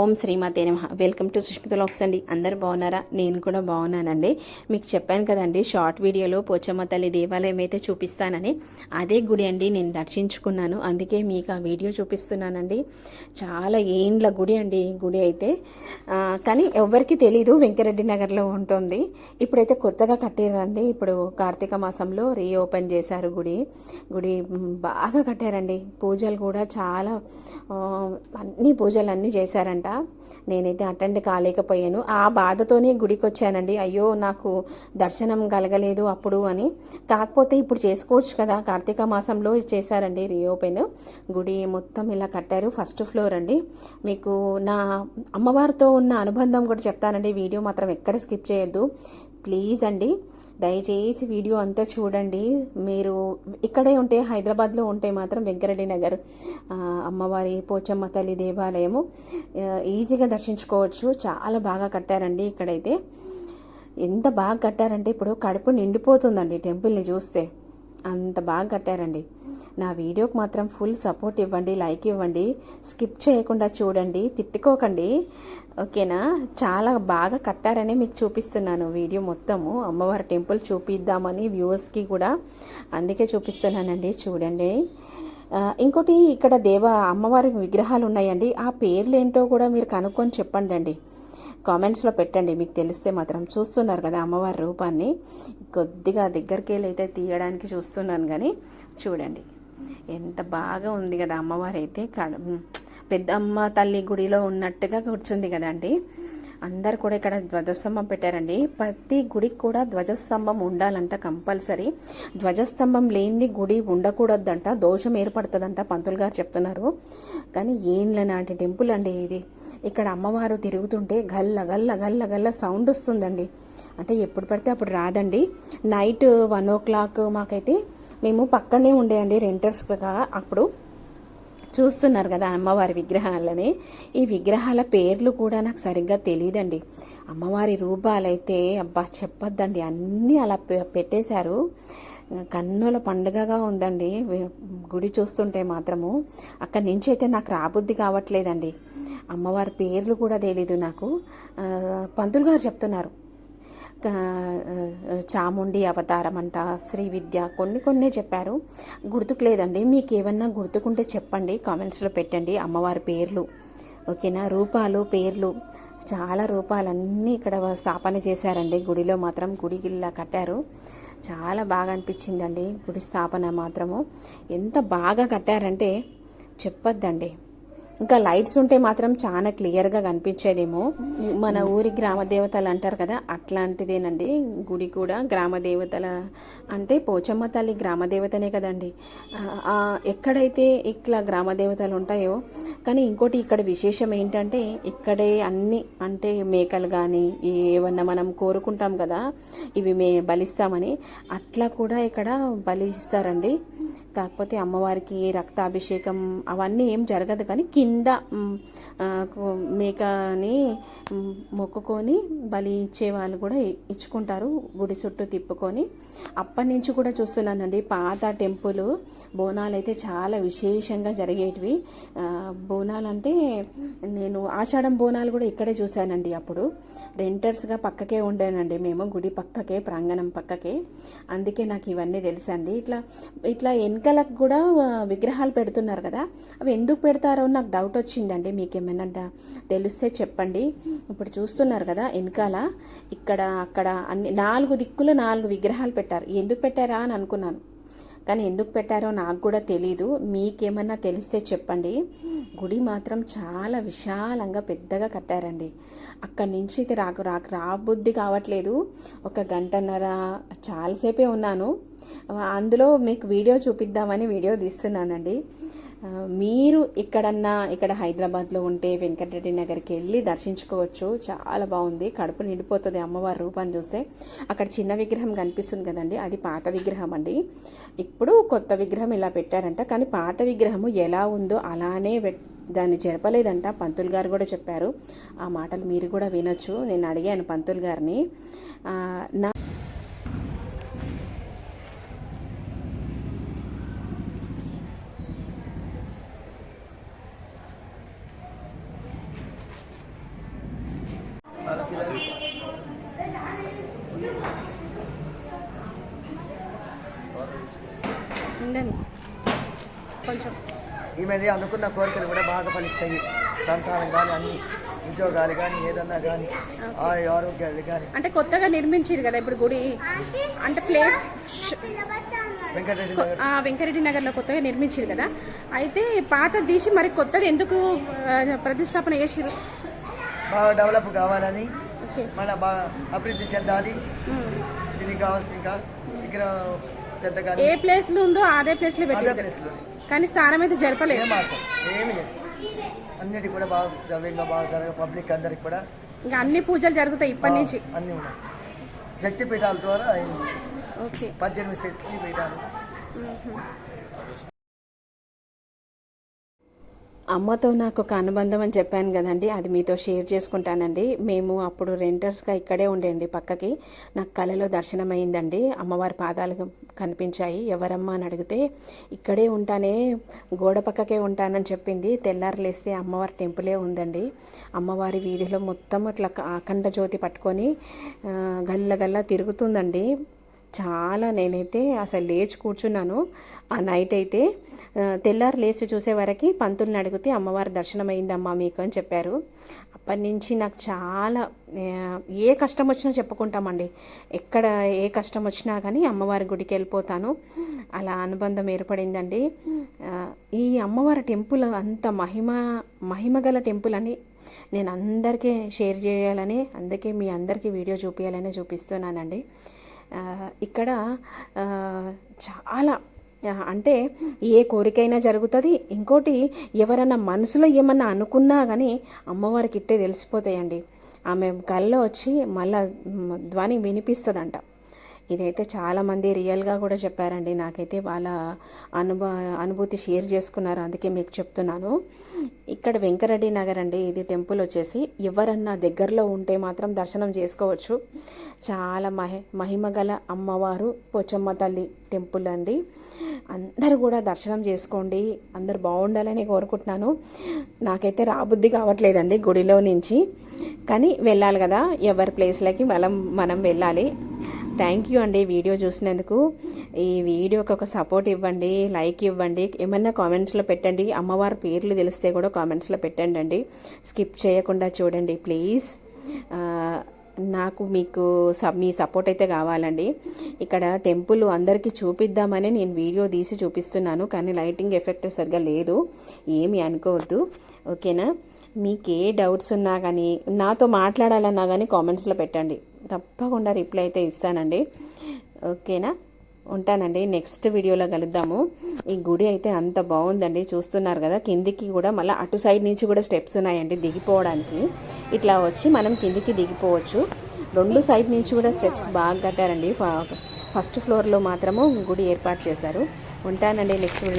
ఓం శ్రీమాతే నమ. Welcome to Sushmita lakhs అండి. అందరు బాగున్నారా? నేను కూడా బాగున్నానండి. మీకు చెప్పాను కదండి షార్ట్ వీడియోలో పోచమ్మ తల్లి దేవాలయం అయితే చూపిస్తానని. అదే గుడి అండి నేను దర్శించుకున్నాను. అందుకే మీకు ఆ వీడియో చూపిస్తున్నానండి. చాలా ఏండ్ల గుడి అండి గుడి అయితే. కానీ ఎవరికి తెలీదు వెంకరెడ్డి నగర్లో ఉంటుంది. ఇప్పుడైతే కొత్తగా కట్టారండి. ఇప్పుడు కార్తీక మాసంలో రీఓపెన్ చేశారు గుడి. గుడి బాగా కట్టారండి. పూజలు కూడా చాలా అన్ని పూజలు అన్నీ చేశారంట. నేనైతే అటెండ్ కాలేకపోయాను. ఆ బాధతోనే గుడికి వచ్చానండి అయ్యో నాకు దర్శనం కలగలేదు అప్పుడు అని. కాకపోతే ఇప్పుడు చేసుకోవచ్చు కదా. కార్తీక మాసంలో చేశారండి రీఓపెన్. గుడి మొత్తం ఇలా కట్టారు. ఫస్ట్ ఫ్లోర్ అండి. మీకు నా అమ్మవారితో ఉన్న అనుబంధం కూడా చెప్తానండి. వీడియో మాత్రం ఎక్కడ స్కిప్ చేయొద్దు. ప్లీజ్ అండి. దయచేసి వీడియో అంతా చూడండి. మీరు ఇక్కడే ఉంటే హైదరాబాద్లో ఉంటే మాత్రం వెంకరెడ్డి నగర్ అమ్మవారి పోచమ్మ తల్లి దేవాలయము ఈజీగా దర్శించుకోవచ్చు. చాలా బాగా కట్టారండి ఇక్కడైతే. ఎంత బాగా కట్టారంటే ఇప్పుడు కడుపు నిండిపోతుందండి టెంపుల్ని చూస్తే. అంత బాగా కట్టారండి. నా వీడియోకి మాత్రం ఫుల్ సపోర్ట్ ఇవ్వండి లైక్ ఇవ్వండి. స్కిప్ చేయకుండా చూడండి తిట్టుకోకండి. ఓకేనా? చాలా బాగా కట్టారని మీకు చూపిస్తున్నాను వీడియో మొత్తము. అమ్మవారి టెంపుల్ చూపిద్దామని వ్యూవర్స్కి కూడా అందుకే చూపిస్తున్నానండి చూడండి. ఇంకోటి ఇక్కడ దేవ అమ్మవారి విగ్రహాలు ఉన్నాయండి. ఆ పేర్లు ఏంటో కూడా మీరు కనుక్కొని చెప్పండి అండి. కామెంట్స్లో పెట్టండి మీకు తెలిస్తే మాత్రం. చూస్తున్నారు కదా అమ్మవారి రూపాన్ని. కొద్దిగా దగ్గరికి వెళ్ళి అయితే తీయడానికి చూస్తున్నాను కానీ చూడండి. ఎంత బాగా ఉంది కదా అమ్మవారు అయితే కడ పెద్దమ్మ తల్లి గుడిలో ఉన్నట్టుగా కూర్చుంది కదండి. అందరు కూడా ఇక్కడ ధ్వజస్తంభం పెట్టారండి. ప్రతి గుడికి కూడా ధ్వజస్తంభం ఉండాలంట కంపల్సరీ. ధ్వజస్తంభం లేనిది గుడి ఉండకూడదంట. దోషం ఏర్పడుతుందంట పంతులు గారు చెప్తున్నారు. కానీ ఏంల నాటి టెంపుల్ అండి ఇది. ఇక్కడ అమ్మవారు తిరుగుతుంటే గల్ల గల్ల గల్ల గల్ల సౌండ్ వస్తుందండి. అంటే ఎప్పుడు పడితే అప్పుడు రాదండి. నైట్ వన్ ఓ క్లాక్ మాకైతే మేము పక్కనే ఉండేయండి రెంటర్స్గా అప్పుడు చూస్తున్నారు కదా అమ్మవారి విగ్రహాలని. ఈ విగ్రహాల పేర్లు కూడా నాకు సరిగ్గా తెలియదండి అమ్మవారి రూపాలైతే అబ్బా చెప్పొద్దండి. అన్నీ అలా పె- పెట్టేశారు. కన్నుల పండుగగా ఉందండి. గుడి చూస్తుంటే మాత్రము. అక్కడి నుంచి అయితే నాకు రాబుద్ది కావట్లేదండి. అమ్మవారి పేర్లు కూడా తెలీదు నాకు. పంతులు గారు చెప్తున్నారు. చాముండి అవతారం అంట శ్రీ విద్య కొన్ని కొన్నే చెప్పారు. గుర్తుకు లేదండి మీకు ఏమన్నా గుర్తుకుంటే చెప్పండి కామెంట్స్లో పెట్టండి అమ్మవారి పేర్లు. ఓకేనా? రూపాలు పేర్లు. చాలా రూపాలన్నీ ఇక్కడ స్థాపన చేశారండి. గుడిలో మాత్రం గుడికి కట్టారు. చాలా బాగా అనిపించిందండి గుడి స్థాపన మాత్రము. ఎంత బాగా కట్టారంటే చెప్పొద్దండి. ఇంకా లైట్స్ ఉంటే మాత్రం చాలా క్లియర్గా కనిపించేదేమో. మన ఊరి గ్రామ దేవతలు అంటారు కదా అట్లాంటిదేనండి. గుడి కూడా గ్రామ దేవతల అంటే పోచమ్మ తల్లి గ్రామ దేవతనే కదండి. ఎక్కడైతే ఇట్లా గ్రామ దేవతలు ఉంటాయో కానీ ఇంకోటి ఇక్కడ విశేషం ఏంటంటే ఇక్కడే అన్ని అంటే మేకలు కానీ ఏమన్నా మనం కోరుకుంటాం కదా ఇవి మే బలిస్తామని అట్లా కూడా ఇక్కడ బలి ఇస్తారండి కాకపోతే అమ్మవారికి రక్తాభిషేకం అవన్నీ ఏం జరగదు. కానీ కింద మేకని మొక్కుకొని బలి ఇచ్చే వాళ్ళు కూడా ఇచ్చుకుంటారు. గుడి చుట్టూ తిప్పుకొని. అప్పటి నుంచి కూడా చూస్తున్నానండి. పాత టెంపుల్ బోనాలు అయితే చాలా విశేషంగా జరిగేటివి. బోనాలు అంటే నేను ఆషాఢం బోనాలు కూడా ఇక్కడే చూశానండి అప్పుడు. రెంటర్స్గా పక్కకే ఉండేనండి మేము. గుడి పక్కకే ప్రాంగణం పక్కకే. అందుకే నాకు ఇవన్నీ తెలుసండి. ఇట్లా ఇట్లా వెనకలకు కూడా విగ్రహాలు పెడుతున్నారు కదా. అవి ఎందుకు పెడతారో నాకు డౌట్ వచ్చిందండి. మీకు ఏమైనా డ- తెలిస్తే చెప్పండి. ఇప్పుడు చూస్తున్నారు కదా వెనకాల ఇక్కడ అక్కడ అన్ని నాలుగు దిక్కులు నాలుగు విగ్రహాలు పెట్టారు. ఎందుకు పెట్టారా అని అనుకున్నాను. కానీ ఎందుకు పెట్టారో నాకు కూడా తెలీదు. మీకేమన్నా తెలిస్తే చెప్పండి. గుడి మాత్రం చాలా విశాలంగా పెద్దగా కట్టారండి. అక్కడి నుంచి ఇది రాకు రాకు రాబుద్ధి కావట్లేదు. ఒక గంటన్నర చాలాసేపే ఉన్నాను. అందులో మీకు వీడియో చూపిద్దామని వీడియో తీస్తున్నానండి. మీరు ఇక్కడన్నా ఇక్కడ హైదరాబాద్లో ఉంటే వెంకటరెడ్డి నగర్కి వెళ్ళి దర్శించుకోవచ్చు. చాలా బాగుంది. కడుపు నిండిపోతుంది అమ్మవారి రూపాన్ని చూస్తే. అక్కడ చిన్న విగ్రహం కనిపిస్తుంది కదండి. అది పాత విగ్రహం అండి. ఇప్పుడు కొత్త విగ్రహం ఇలా పెట్టారంట. కానీ పాత విగ్రహము ఎలా ఉందో అలానే దాన్ని జరపలేదంట. పంతులు గారు కూడా చెప్పారు. ఆ మాటలు మీరు కూడా వినొచ్చు. నేను అడిగాను పంతులు గారిని. నా ఈమెది అనుకున్న కోరికలు కూడా బాగా ఫలిస్తాయి. సంతానం కానీ అన్ని ఉద్యోగాలు కానీ ఏదన్నా కానీ ఆరోగ్యాలు కానీ అంటే కొత్తగా నిర్మించారు కదా ఇప్పుడు గుడి? అంటే ప్లేస్ వెంకటరెడ్డి వెంకరెడ్డి నగర్లో. కొత్తగా నిర్మించారు కదా. అయితే పాత తీసి మరి కొత్తది ఎందుకు ప్రతిష్టాపన చేసిరు? బాగా డెవలప్ కావాలని మళ్ళీ బాగా అభివృద్ధి చెందాలి. దీనికి కావాల్సిన ఇంకా ఇక్కడ ఏ ప్లేస్లో ఉందో అదే ప్లేస్లో అదే పెట్టారు ప్లేస్లో కానీ స్థానం అయితే జరపలేదు. ఏమి లేదు. అన్నిటి కూడా బాగా ద్రవ్యంగా బాగా జరగ పబ్లిక్ అందరికి కూడా ఇంకా అన్ని పూజలు జరుగుతాయి ఇప్పటి నుంచి. అన్నీ ఉన్నాయి. శక్తి పీఠాల ద్వారా అయింది. ఓకే. పద్దెనిమిది శక్తి పీఠాలు అమ్మతో నాకు ఒక అనుబంధం అని చెప్పాను కదండి. అది మీతో షేర్ చేసుకుంటానండి. మేము అప్పుడు రెంటర్స్గా ఇక్కడే ఉండేయండి పక్కకి. నాకు కళలో దర్శనం అయిందండి అమ్మవారి పాదాలు కనిపించాయి. ఎవరమ్మా అని అడిగితే ఇక్కడే ఉంటానే గోడ పక్కకే ఉంటానని చెప్పింది. తెల్లారులేస్తే అమ్మవారి టెంపులే ఉందండి. అమ్మవారి వీధిలో మొత్తం ఇట్లా అఖండ జ్యోతి పట్టుకొని గల్ల గల్ల తిరుగుతుందండి. చాలా నేనైతే అసలు లేచి కూర్చున్నాను. ఆ నైట్ అయితే తెల్లారు లేచి చూసే వరకు పంతుల్ని అడిగితే అమ్మవారి దర్శనం అయిందమ్మా మీకు అని చెప్పారు. అప్పటి నుంచి నాకు చాలా ఏ కష్టం వచ్చినా చెప్పుకుంటామండి. ఎక్కడ ఏ కష్టం వచ్చినా కానీ అమ్మవారి గుడికి వెళ్ళిపోతాను. అలా అనుబంధం ఏర్పడిందండి. ఈ అమ్మవారి టెంపుల్ అంత మహిమ మహిమ గల టెంపుల్ అని నేను అందరికీ షేర్ చేయాలని అందుకే మీ అందరికీ వీడియో చూపించాలని చూపిస్తున్నానండి. ఇక్కడ చాలా అంటే ఏ కోరికైనా జరుగుతుంది. ఇంకోటి ఎవరైనా మనసులో ఏమన్నా అనుకున్నా కానీ అమ్మవారికి ఇట్టే తెలిసిపోతాయండి. ఆమె కళ్ళలో వచ్చి మళ్ళా ధ్వని వినిపిస్తుందంట. ఇదైతే చాలామంది రియల్గా కూడా చెప్పారండి. నాకైతే వాళ్ళ అనుభ అనుభూతి షేర్ చేసుకున్నారు. అందుకే మీకు చెప్తున్నాను. ఇక్కడ వెంకరెడ్డి నగర్ అండి. ఇది టెంపుల్ వచ్చేసి ఎవరన్నా దగ్గరలో ఉంటే మాత్రం దర్శనం చేసుకోవచ్చు. చాలా మహి మహిమగల అమ్మవారు పోచమ్మ తల్లి టెంపుల్ అండి. అందరూ కూడా దర్శనం చేసుకోండి. అందరు బాగుండాలని కోరుకుంటున్నాను. నాకైతే రాబుద్ధి కావట్లేదండి గుడిలో నుంచి. కానీ వెళ్ళాలి కదా. ఎవరి ప్లేస్లకి మనం మనం వెళ్ళాలి. థ్యాంక్ యూ అండి వీడియో చూసినందుకు. ఈ వీడియోకి ఒక సపోర్ట్ ఇవ్వండి లైక్ ఇవ్వండి. ఏమన్నా కామెంట్స్లో పెట్టండి. అమ్మవారి పేర్లు తెలిస్తే కూడా కామెంట్స్లో పెట్టండి అండి. స్కిప్ చేయకుండా చూడండి ప్లీజ్ నాకు మీకు సబ్ మీ సపోర్ట్ అయితే కావాలండి. ఇక్కడ టెంపుల్ అందరికీ చూపిద్దామని నేను వీడియో తీసి చూపిస్తున్నాను కానీ లైటింగ్ ఎఫెక్ట్ సరిగ్గా లేదు. ఏమి అనుకోవద్దు. ఓకేనా మీకు ఏ డౌట్స్ ఉన్నా కానీ నాతో మాట్లాడాలన్నా కానీ కామెంట్స్లో పెట్టండి. తప్పకుండా రిప్లై అయితే ఇస్తానండి. ఓకేనా? ఉంటానండి. నెక్స్ట్ వీడియోలో కలుద్దాము. ఈ గుడి అయితే అంత బాగుందండి. చూస్తున్నారు కదా కిందికి కూడా మళ్ళీ అటు సైడ్ నుంచి కూడా స్టెప్స్ ఉన్నాయండి దిగిపోవడానికి. ఇట్లా వచ్చి మనం కిందికి దిగిపోవచ్చు. రెండు సైడ్ నుంచి కూడా స్టెప్స్ బాగా కట్టారండి. ఫ- ఫస్ట్ ఫ్లోర్లో మాత్రము గుడి ఏర్పాటు చేశారు. ఉంటానండి నెక్స్ట్ వీడియో.